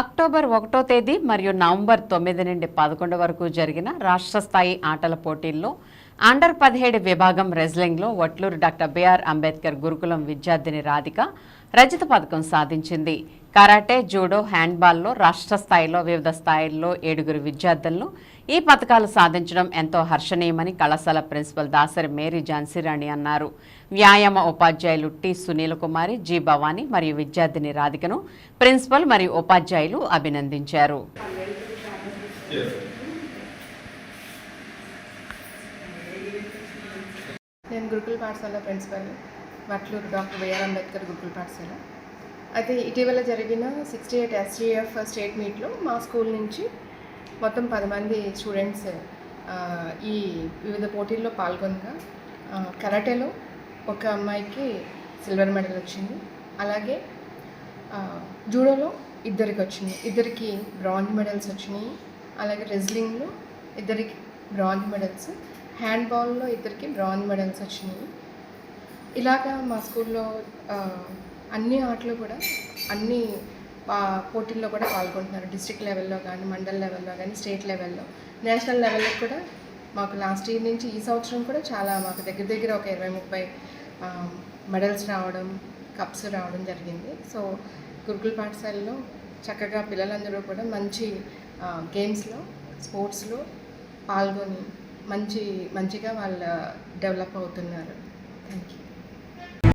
October ఒకటో తేదీ మరియు నవంబర్ తొమ్మిది నుండి పదకొండు వరకు జరిగిన రాష్ట్ర స్థాయి ఆటల పోటీల్లో అండర్ పదిహేడు విభాగం రెజ్లింగ్లో వట్లూరు డాక్టర్ బిఆర్ అంబేద్కర్ గురుకులం విద్యార్థిని రాధిక రజత పథకం సాధించింది. కరాటే జూడో హ్యాండ్బాల్లో రాష్ట్ర స్థాయిలో వివిధ స్థాయిల్లో ఏడుగురు విద్యార్థులను ఈ పథకాలు సాధించడం ఎంతో హర్షణీయమని కళాశాల ప్రిన్సిపల్ దాసరి మేరీ ఝాన్సీరాణి అన్నారు. వ్యాయామ ఉపాధ్యాయులు టి సునీల్ కుమారి జి భవానీ మరియు విద్యార్థిని రాధికను ప్రిన్సిపల్ మరియు ఉపాధ్యాయులు అభినందించారు. నేను గురుకుల పాఠశాల principal Vatluru doctor BR Ambedkar గురుకుల పాఠశాల. అయితే ఇటీవల జరిగిన సిక్స్టీ ఎయిట్ ఎస్జీఎఫ్ స్టేట్ మీట్లో మా స్కూల్ నుంచి మొత్తం పది మంది స్టూడెంట్స్ ఈ వివిధ పోటీల్లో పాల్గొనగా కరాటేలో ఒక అమ్మాయికి సిల్వర్ మెడల్ వచ్చింది. అలాగే జూడోలో ఇద్దరికి వచ్చింది. ఇద్దరికి బ్రాంజ్ మెడల్స్ వచ్చినాయి. అలాగే రెజ్లింగ్లో ఇద్దరికి బ్రాంజ్ మెడల్స్ హ్యాండ్బాల్లో ఇద్దరికి బ్రాంజ్ మెడల్స్ వచ్చినాయి. ఇలాగా మా స్కూల్లో అన్ని ఆటలు కూడా అన్ని పా- పోటీల్లో కూడా పాల్గొంటున్నారు. డిస్ట్రిక్ట్ లెవెల్లో కానీ మండల్ లెవెల్లో కానీ స్టేట్ లెవెల్లో. నేషనల్ లెవెల్లో కూడా మాకు లాస్ట్ ఇయర్ నుంచి ఈ సంవత్సరం కూడా చాలా మాకు దగ్గర దగ్గర ఒక ఇరవై ముప్పై మెడల్స్ రావడం కప్స్ రావడం జరిగింది. సో గురుకుల పాఠశాలలో చక్కగా పిల్లలందరూ కూడా మంచి గేమ్స్లో స్పోర్ట్స్లో పాల్గొని మంచి మంచిగా వాళ్ళు డెవలప్ అవుతున్నారు. Thank you